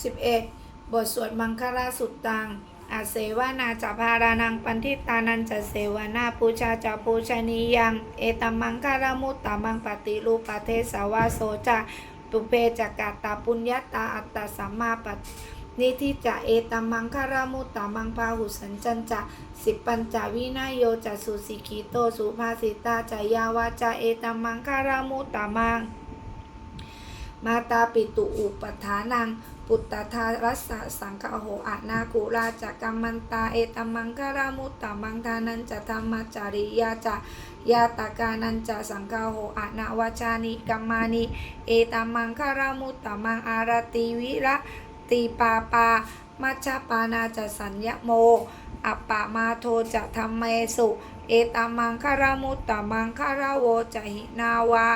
11 บทสวดมังคลาสุตตังอาเสวนาจะพารานังปันทิตานันจะเสวนาปูชาจะปูชนียัง เอตัมมังคารามุตตามังปฏิรูปเทสาวาโสจะปุเพจักาตาปุญญาตาอัตตาสัมมาปัตนิทิจะเอตัมมังคารามุตตามังพาหุสันจันจะสิปัญจวินายโยจะสุสิกิโตสุภาสิตาจะยาวาจะเอตัมมังคารามุตตามังมาตาปิตุอุปทานัง ปุตตทารัสสะสังฆโหอานาคุราจกกัมมันตาเอตมังคารามุตตมังทานันจะธรรมจาริยาจะยาตากานันจะสังฆโหอานาวาจานิกัมมานิเอตมังคารามุตตมังอารติวิระตีปาปามัชปานาจะสัญญโมอัปปะมาโทจะธรรมเมสุ เอตมังคารามุตตมังคาราโวจะหินาวา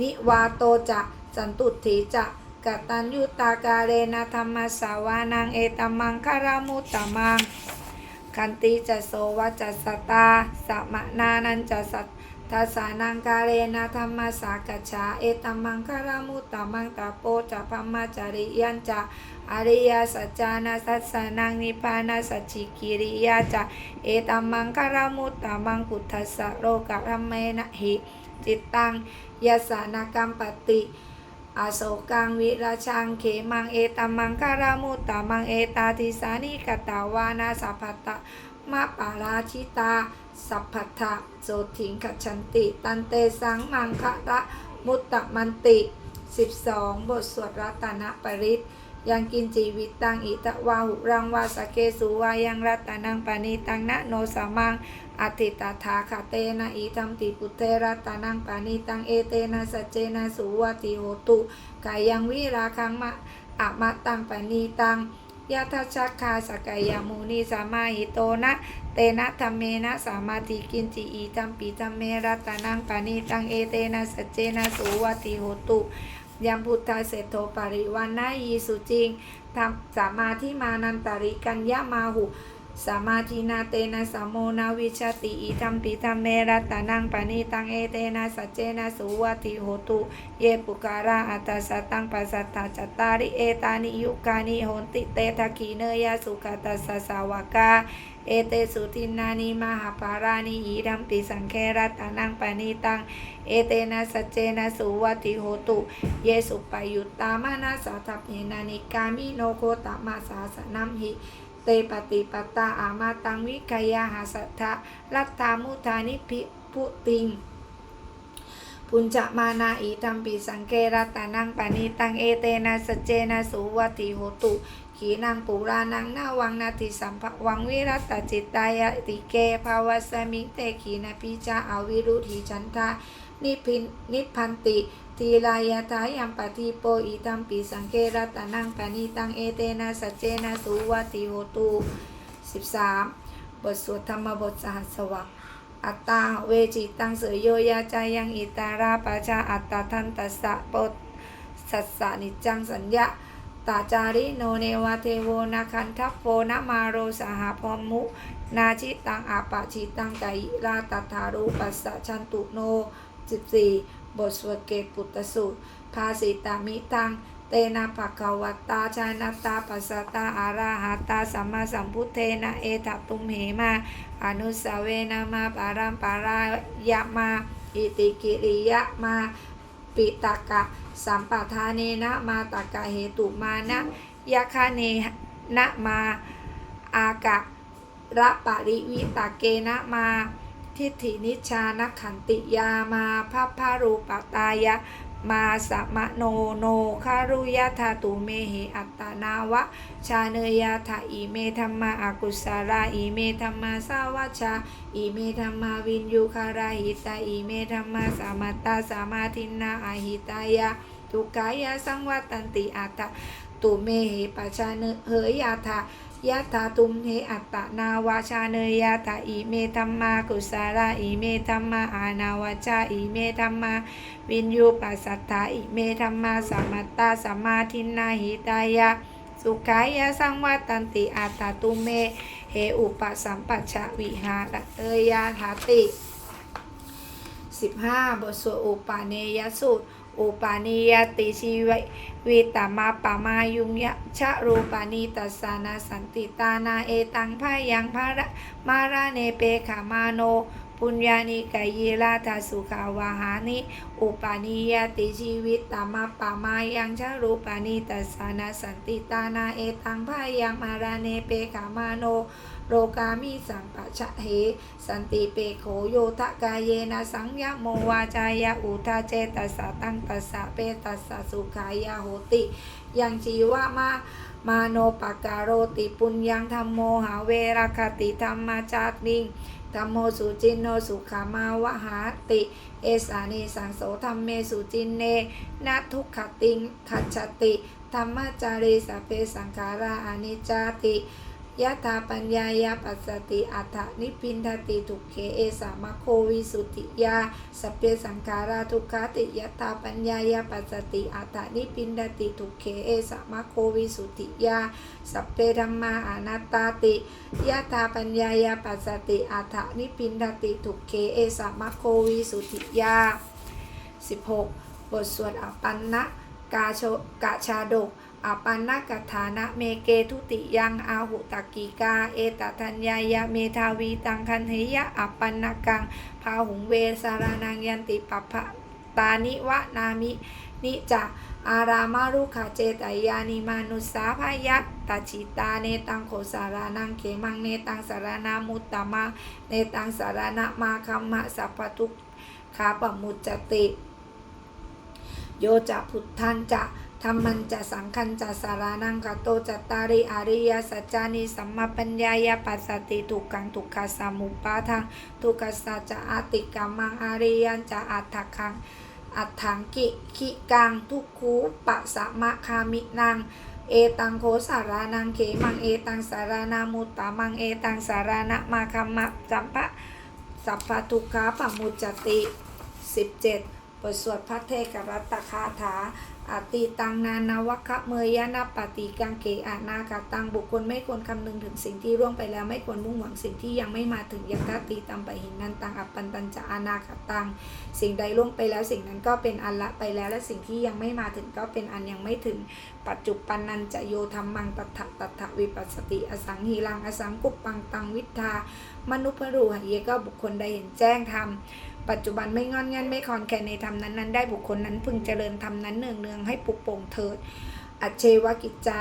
นิวาโตจะสันตุถีจะ กตัญยุตากาเรนะธรรมสาวานังเอตมังคารามุตตมังคันติจะโสวะจะสตาสมนานันจะสัตทัสานังกาเรนะธรรมสากัจฉาเอตมังคารามุตตมังตาโปจะพัมมาจาริยันจะอริยสัจจานาสัสสนังนิพานาสัจฉิกิริยาจะเอตมังคารามุตตมังพุทธัสโลกธรรมเมนะหิจิตตังยสานกรรมปติ อโศกังวิราชังเขมังเอตมังคารามุตตมังเอตาทิสานิกตาวานาสัพพตะมะปาราชิตา สัพพทะโสถิงขชันติ ตันเตสังมังคะระมุตตมันติ 12 บทสวดรัตนปริศ ยังกินจีวิตตังอิตะวาหุรังวาสเกสุวายังรัตนังปานิตังนะโนสามังอธิตาถาคาเตนะอิทัมติปุเทระตานังปานิตังเอเตนะสเจนะสุวัติโหตุกายังวิราคังมะอะมะตังปานิตังยะทัชคาสกายามูนิสามาหิโตนะเตนะธรรมเมนะสามาธิกินจิอีตัมปิตัมเมรัตานังปานิตังเอเตนะสเจนะสุวัติโหตุ ยังพุทธาเศรษโทปริวันนายีสุจริงทำสามาธิมานันตริกัญญามาหุ สมาธินาเตนะสมโมนาวิชติอิทัมปิทัมเมรัตนังปณิตังเอเตนะสัจเจนะสุวัติโหตุเยปุการะอัตสสตังปัสสัทธาจตตาริเอตานิยุกานิโหติเตทะขีเนยสุขตัสสะสาวกาเอเตสุทินานิมหาปารานิอิรัมปิสังเครัตนังปณิตัง เอเตนะสัจเจนะสุวัติโหตุ เยสุปยุตตามานาสัทธเพนานิกามิโนโคตมาสาสนัมหิ เตปฏิปตาอามาตังวิกายาหาสัทธะรัตตามุทานิพิพุติงพุญจมานาอิตัมปิสังเกรัตานังปานิตังเอเตนะสเจนะสุวัติโหตุ ขีนังปุรานังนาวังนาทิสัมภวังวิรัตจิตตายติเกภาวสมิเตขีนาปิจาอาวิรุธีจันทานิพินนิพันติ ทีลายาทายัมปฏิโปอิตัมปิสังเกรัตานังปานิตังเอเตนะสจเจนะสุวัติโหตุ13บทสวดธรรมบทสหัสวรรคอัตตาเวจิตังเสยโยยาจายังอิตาราปาชาอัตตาทันตัสสะปตสัสสะนิจจังสัญญาตาจาริโนเนวเทโวนาคันทัพโพนมาโรสหพรมุ นาชิตังอาปะชิตังไกราตัทารูปัสสะชันตุโน 14 บทสวดเกตปุตตสูตร ภาสิตามิตัง เตนะภะคะวะตาชานาตาปัสสตาอาราหาตาสัมมาสัมพุทเทนะเอตตุมเหมา อนุสาวเวนะมาปารัมปารายะมา อิติกิริยะมา ปิตกะ สัมปทาเนนะมาตกะเหตุมานะยะคะเนนะมา อากะระปริวิตาเกนะมา ทิฏฐินิชานขันติยามาพัพพารูปตายะ มาสมะโนโนคารุยะธาตุเมหิอัตตนาวะ ชาเนยาทาอิเมธรรมาอากุศลาอิเมธรรมาสาวัชาอิเมธรรมาวินยุคาราหิตาอิเมธรรมาสามัตตาสามาทินนาอาหิตายะทุกายะสังวัตันติอัตตตุเมหิปัชาเนเหยาทา ยะถาตุมเหอัตตนาวาชาเนยาทาอิเมธรรมากุศลาอิเมธรรมาอานาวาชาอิเมธรรมาวินยูปัสสัทธาอิเมธรรมาสามัตตาสามาทินนาหิตายะสุขายะสังวัตันติอาตาตุเมเหอุปสัมปัชะวิหารเตยาทาติ 15 บทสวดอุปาเนยสูตร อุปาณิยติชีววิตามาปามายุงยะชะรูปานิตัสสานาสันติตานาเอตังพายังภาระมาราเนเปขามาโน ปุญญานิกายีราทาสุขาวาหานิ อุปาณิยติชีวิตตามาปามายังชะรูปานิตัสานาสันติตานาเอตังพายังมาราเนเปขามาโน โรกามิสัมปะชะเห สันติเปโขโยทะกายเยนะสังยโมวาจายะอุทาเจตัสสะตังตัสสะเปตัสสะสุขายาโหติ ยังชีวะมามาโนปการโรติปุญญังธรรมโมหาเวรคติธรรมาจากนิงธรรมโมสุจินโนสุขามาวหาติ เอสานิสังโสธรรมเมสุจินเนนะทุกขติงขัจติธรรมจารีสเพสังขาราอนิจจติ ยะถาปัญญายาปัสสติอัฏฐนิพินทติทุกเขเอสามะโควิสุติยาสเพสังขาราทุกขติยะถาปัญญายาปัสสติอัฏฐนิพินทติทุกเขเอสามะโควิสุติยาสเพธรรมาอนัตตาติยะถาปัญญายาปัสสติอัฏฐนิพพินทติทุกเขเอสามะโควิสุติยา 16 บทสวดอปันนะกาโชกาชาดก อปันนกถานะเมเกทุติยังอาหุตกิกา เอตทัญญายะเมทาวีตังคันเทยะอปันนกังพาหุงเวสารานังยันติปัพะตานิวะนามินิจะอารามารุขาเจตยานิมานุสาพายะตาจิตาเนตังโขสารานังเขมังเนตังสารานามุตตมะเนตังสารานามาคัมมะสัพพทุกขาปมุจจติ โยจะพุทธันจะ ธรรมันจะสังคันจะสารานังกโตจัตตาริอาริยสัจจานิสัมมาปัญญายาปัสสติทุกขังทุกขสามุปาทังทุกขสัจจะอาติกามังอาริยันจะอัตถคังอัตถังกิขิกังทุกคูปะสะมะคามินังเอตังโคสารานังเขมังเอตังสารานามุตตามังเอตังสารานะมาคัมมะจัมปะสัพพะทุกขาปะมุจจติ 17 บทสวดพระเทกรัตตคาถา อติตังนานาวคะเมยนาปฏิกังเกอานาคาตังบุคคลไม่ควรคำนึงถึงสิ่งที่ร่วงไปแล้วไม่ควรมุ่งหวังสิ่งที่ยังไม่มาถึงยัตติตัมไปหินนันตังอัปปันตัญจะอานาคาตัง สิ่งใดล่วงไปแล้วสิ่งนั้นก็เป็นอันละไปแล้ว และสิ่งที่ยังไม่มาถึงก็เป็นอันยังไม่ถึง ปัจจุปันนันจะโยธรรมังตัทธะตัทธะวิปัสสติอสังหีรังอสังกุปปังตังวิทามนุพรูหเยก็บุคคลใดเห็นแจ้งธรรม ปัจจุบันไม่งอนงันไม่คอนแคนในธรรมนั้นนั้นได้บุคคลนั้นพึงเจริญธรรมนั้นเนืองเนืองให้ปุกโป่งเถิด อัจเชวกิจจา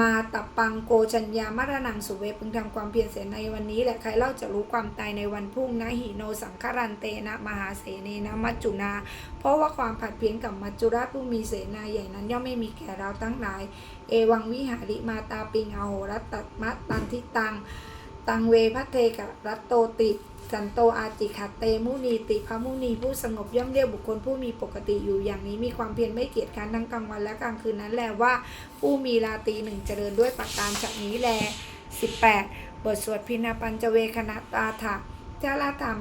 มาตับปังโกชัญญามรณังสุเวพึงทำความเพียรเสียในวันนี้ และใครเล่าจะรู้ความตายในวันพรุ่งนะหิโนสังคารันเตนะมหาเสนนะมัจจุนา เพราะว่าความผัดเพี้ยนกับมัจจุราชผู้มีเสนาใหญ่นั้นย่อมไม่มีแก่เราทั้งหลาย เอวังวิหาริมาตาปิงอโหรัตตมัตตันทิตัง ตังเวพัทเทกะรัตโตติ สันโตอาจิขัตเตมุนีติพระมุนีผู้สงบย่อมเรียกบุคคลผู้มีปกติอยู่อย่างนี้มีความเพียรไม่เกียจคร้านทั้งกลางวันและกลางคืนนั้นแลว่าผู้มีราตีหนึ่งเจริญด้วยประการฉนี้แล 18 บทสวดพินาปัญจเวคณะตาถะเจาลธรรม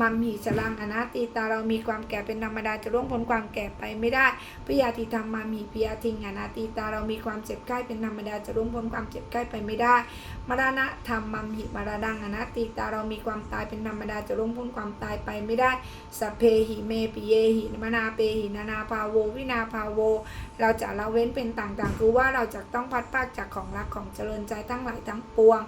มัมหีจรังอนาตีตาเรามีความแก่เป็นธรรมดาจะล่วงพ้นความแก่ไปไม่ได้พยาธิธรรมมัมหีพยาธิงอนาตีตาเรามีความเจ็บใกล้เป็นธรรมดาจะล่วงพ้นความเจ็บใกล้ไปไม่ได้ มรณะธรรมมัมหิมรดังอนัตติตาเรามีความตายเป็นธรรมดาจะล่วงพ้นความตายไปไม่ได้สเพหิเมปิเยหิมนาเปหินานาภาโว วินาภาโว เราจะละเว้นเป็นต่างๆ คือว่าเราจะต้องพัดพรากจากของรักของเจริญใจทั้งหลายทั้งปวง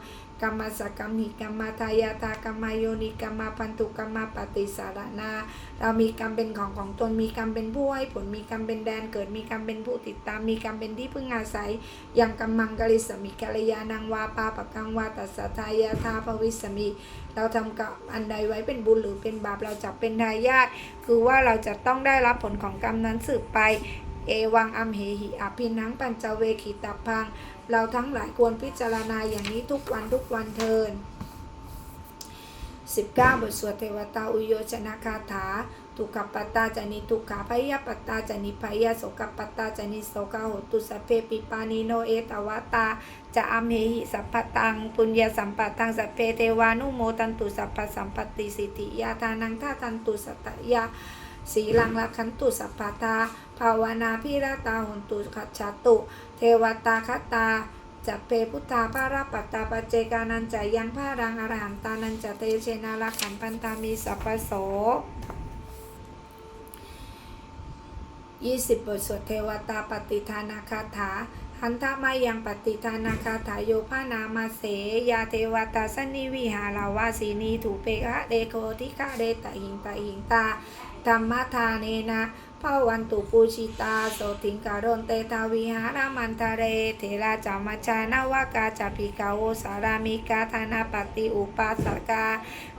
กรรมสกรรมหิกรรมทายาตากรรมโยนิกรรมพันธุกรรมปฏิสารนา เรามีกรรมเป็นของของตนมีกรรมเป็นผู้ให้ผลมีกรรมเป็นแดนเกิดมีกรรมเป็นผู้ติดตามมีกรรมเป็นที่พึ่งอาศัยอยังกัมมังกลิสมิกัลยานังวาปาปะกังวาตัสทายาทาภวิสมิ เราทำกับอันใดไว้เป็นบุญหรือเป็นบาปเราจะเป็นทายาทคือว่าเราจะต้องได้รับผลของกรรมนั้นสืบไป เอวังอัมเหหิอภินังปัญจเวขิตาพัง เราทั้งหลายควรพิจารณาอย่างนี้ทุกวันทุกวันเทิน19 บทสวดเทวตาอุโยชนะคาถาทุกขปัตตาจานิทุกขาพยาปัตตาจานิพยาโสกปัตตาจานิโสกโหตุสพเพปิปานิโนเอตวตาจะอัมเหหิสัพพตังปุญญาสัมปตังสัพเพเทวานุโมตันตุสัพพสัมปติสิทธิยาทานังท่าตันตุสัตตยาสีลังลักขันตุสัพพตา ภาวนาพิรตาหุนตุขัจฉตุ เทวตาคตาจัปเพพุทธาภาราปัตตาปเจกานันจะยังพารังอรหันตานันจะเตเชนาลักขันปันตามีสัพพโสยชนะคาถาทุกขปัตตาจานิทุกขาพยาปัตตาจานิโสกาโหตุสพเพปิปานิโนเอตวตาจะอัมเหหิสัพพตังปุญญาสัมปตังสัพเพเทวานุโมตันตุสัพพะสัมปติสิทธิยาทานังท่าทันตุสัพพตาภาวนาพิราตาหุนตุขัจฉตุเทวตาคตาจัปเพพุทธาภาราปัตตาปจเจกานันจะยังพารังอรหันตานันจะเตเชนาลักขันปันตามีสัพพโส19 20บทสวดเทวตาปฏิทานาคาถาหันทมายังปฏิทานาคาถาโยพานามาเสยาเทวตาสนิวิหาราวาสีนีถูเปคะเดโคทิคะเดตะหิงตะหิงตาธรรมทานเนนะ พาวันตุปูชิตาโสติงการนเตทาวิหารามันทะเร เทราจามาชานาวากาจาปิกาโอสารามิกาธานาปฏิอุปัสกา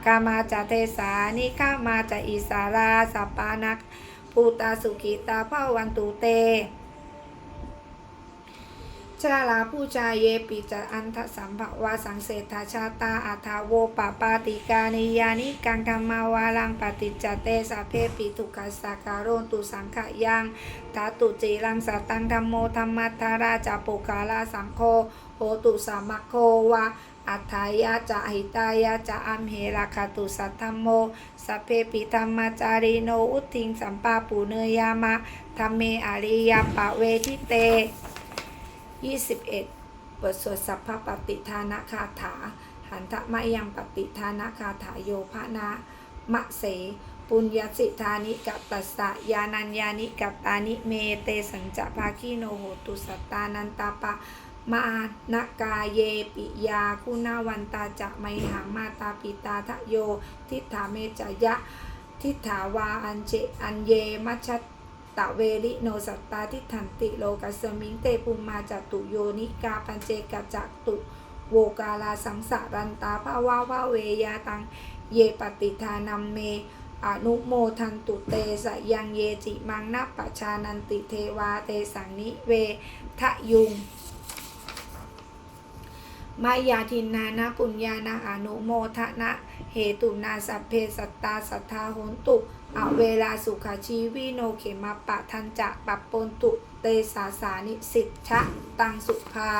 กามาจเทสานิฆามาจอิสาราสัปปานักภูตาสุขิตาพาวันตุเต ชาลาผู้ชายเยปิจะอันทสัมภวาสังเศธาชาตาอัทาโวปปาติกานิยานิกังธรรมาวาลังปฏิจจเตสาเพปิทุกขสาการโรตุสังขยังทาตุจีรังสตังธรรมโมธรรมัทาราจาปุกาลาสังโฆโหตุสามโควาอัฏายาจะหิตายาจะอัมเหราคาตุสัทธรรมโมสัพเพปิธรรมจาริโนอุทิงสัมปาปูเนยามะธรรมเมอาริยาปะเวทิเต 21 บทสวดสัพพปฏิทานาคาถา หันทะมะยังปฏิทานาคาถาโยภนะมะเส ปุญญสิทานิกัปตัสสะยานัญญานิกัปตานิเมเตสัญจะภาคีโนโหตุสัตตานันตาปะมานกาเยปิยา คุณาวันตาจะไมหังมาตาปิตาทะโย ทิฏฐาเมจยะ ทิฏฐาวาอันเจอันเยมัชช ตะเวริโนสัตตาทิฏฐันติโลกัสมิงเตปุมมาจตุโยนิกาปัญเจกจักตุโวกาลาสังสารันตาภาวาวาเวยาตังเยปฏิทานัมเมอนุโมทันตุเตสยังเยจิมังนัปปชานันติเทวาเตสังนิเวทะยุงมายาทินนานาปุญญานาอนุโมทนะ เหตุนาสัพเพสัตตาสัทธาโหนตุ อเวลาสุขาชีวิโนเขมาปะทันจะปัปปนตุเตสาสานิสิทชะตังสุภา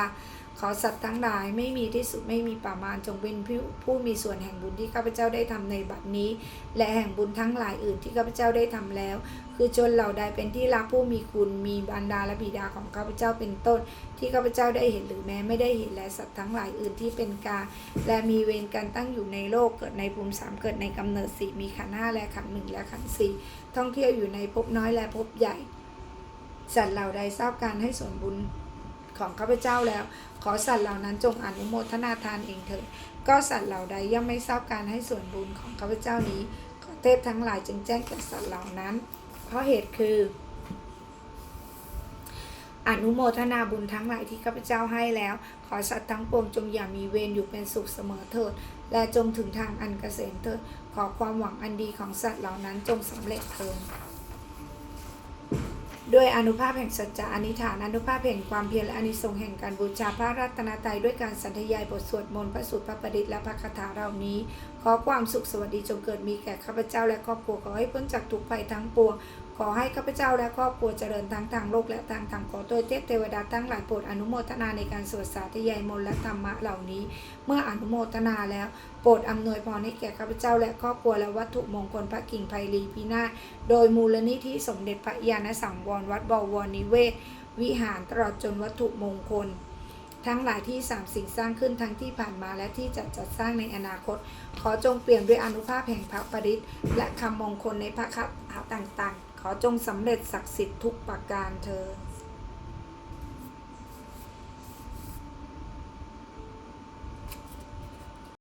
ขอสัตว์ทั้งหลายไม่มีที่สุดไม่มีประมาณจงเป็นผู้มีส่วนแห่งบุญที่ข้าพเจ้าได้ทำในบัดนี้ และแห่งบุญทั้งหลายอื่นที่ข้าพเจ้าได้ทำแล้ว คือชนเหล่าใดเป็นที่รักผู้มีคุณมีบรรดาและบิดาของข้าพเจ้าเป็นต้น ที่ข้าพเจ้าได้เห็นหรือแม้ไม่ได้เห็นและสัตว์ทั้งหลายอื่นที่เป็นกาและมีเวรกันตั้งอยู่ในโลกเกิดในภูมิสามเกิดในกำเนิดสี่มีขันห้าและขันหนึ่งและขันสี่ท่องเที่ยวอยู่ในภพน้อยและภพใหญ่สัตว์เหล่าใดทราบการให้ส่วนบุญ ของข้าพเจ้าแล้ว ขอสัตว์เหล่านั้นจงอนุโมทนาทานเองเถิดก็สัตว์เหล่าใดย่อมไม่ทราบการให้ส่วนบุญของข้าพเจ้านี้ ขอเทพทั้งหลายจึงแจ้งแก่สัตว์เหล่านั้น เพราะเหตุคือ อนุโมทนาบุญทั้งหลายที่ข้าพเจ้าให้แล้ว ขอสัตว์ทั้งปวงจงอย่ามีเวรอยู่เป็นสุขเสมอเถิด และจงถึงทางอันเกษมเถิด ขอความหวังอันดีของสัตว์เหล่านั้นจงสำเร็จเถิด ด้วยอนุภาพแห่งสัจจะอนิฐานอนุภาพแห่งความเพียรและอนิสงส์แห่งการบูชาพระรัตนตรัยด้วยการสันธยายบทสวดมนต์พระสูตรพระประดิษฐ์และพระคาถาเหล่านี้ ขอความสุขสวัสดีจงเกิดมีแก่ข้าพเจ้าและครอบครัวขอให้พ้นจากทุกภัยทั้งปวง ขอให้ข้าพเจ้าและครอบครัวเจริญทั้งทางโลกและทางธรรมขอโดยเทพเทวดาทั้งหลายโปรดอนุโมทนาในการสวดสาธยายมนต์และธรรมะเหล่านี้ เมื่ออนุโมทนาแล้ว โปรดอำนวยพรให้แก่ข้าพเจ้าและครอบครัวและวัตถุมงคลพระกิ่งไพลีพินาศโดยมูลนิธิสมเด็จพระยาณสังวรวัดบวรนิเวศ วิหารตลอดจนวัตถุมงคลทั้งหลายที่สามสิ่งสร้างขึ้นทั้งที่ผ่านมาและที่จะจัดสร้างในอนาคต ขอจงเปลี่ยมด้วยอนุภาพแห่งพระปริตและคำมงคลในพระคับต่างๆ ขอจงสำเร็จศักดิ์สิทธิ์ทุกประการเธอ